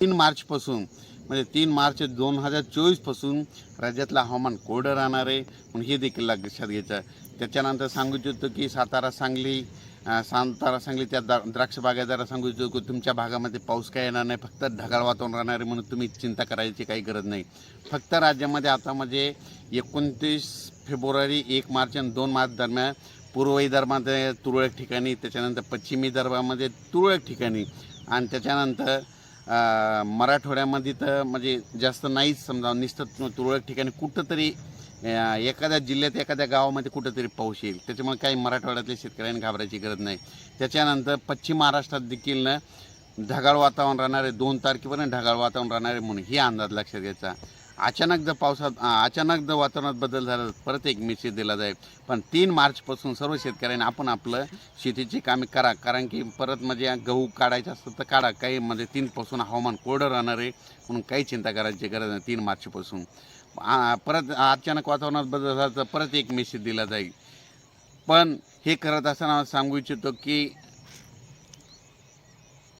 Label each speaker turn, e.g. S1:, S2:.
S1: तीन मार्चपासून म्हणजे तीन मार्च दोन हजार चोवीसपासून राज्यातलं हवामान कोरडं राहणार आहे. म्हणून हे देखील लक्षात घ्यायचं त्याच्यानंतर सांगू इच्छितो की सातारा सांगली सातारा सांगली त्या द्रा द्राक्ष बागायदारा सांगू इच्छितो की तुमच्या भागामध्ये पाऊस काय येणार नाही फक्त ढगाळ वातावरण राहणार आहे म्हणून तुम्ही चिंता करायची काही गरज नाही. फक्त राज्यामध्ये आता म्हणजे एकोणतीस फेब्रुवारी एक मार्च आणि दोन मार्च दरम्यान पूर्व विदर्भामध्ये तुरळक ठिकाणी त्याच्यानंतर पश्चिमी विदर्भामध्ये म्हणजे तुरळक ठिकाणी आणि त्याच्यानंतर मराठवाड्यामध्ये तर म्हणजे जास्त नाहीच समजा नुसतं तुरळक ठिकाणी कुठंतरी एखाद्या जिल्ह्यात एखाद्या गावामध्ये कुठंतरी पाऊस येईल. त्याच्यामुळे काही मराठवाड्यातल्या शेतकऱ्यांनी घाबरायची गरज नाही. त्याच्यानंतर पश्चिम महाराष्ट्रात देखील ना ढगाळ वातावरण राहणारे दोन तारखेपर्यंत ढगाळ वातावरण राहणारे म्हणून ही अंदाज लक्षात घ्यायचा. अचानक जर पावसात अचानक जर वातावरणात बदल झाला तर परत एक मेसेज दिला जाईल. पण तीन मार्चपासून सर्व शेतकऱ्यांनी आपण आपलं शेतीची कामे करा. कारण की परत म्हणजे गहू काढायचं असतं तर काढा. काही म्हणजे तीनपासून हवामान कोरडं राहणार आहे. म्हणून काही चिंता करायची गरज नाही. तीन मार्चपासून. परत अचानक वातावरणात बदल झाला तर परत एक मेसेज दिला जाईल. पण हे करत असताना सांगू इच्छितो की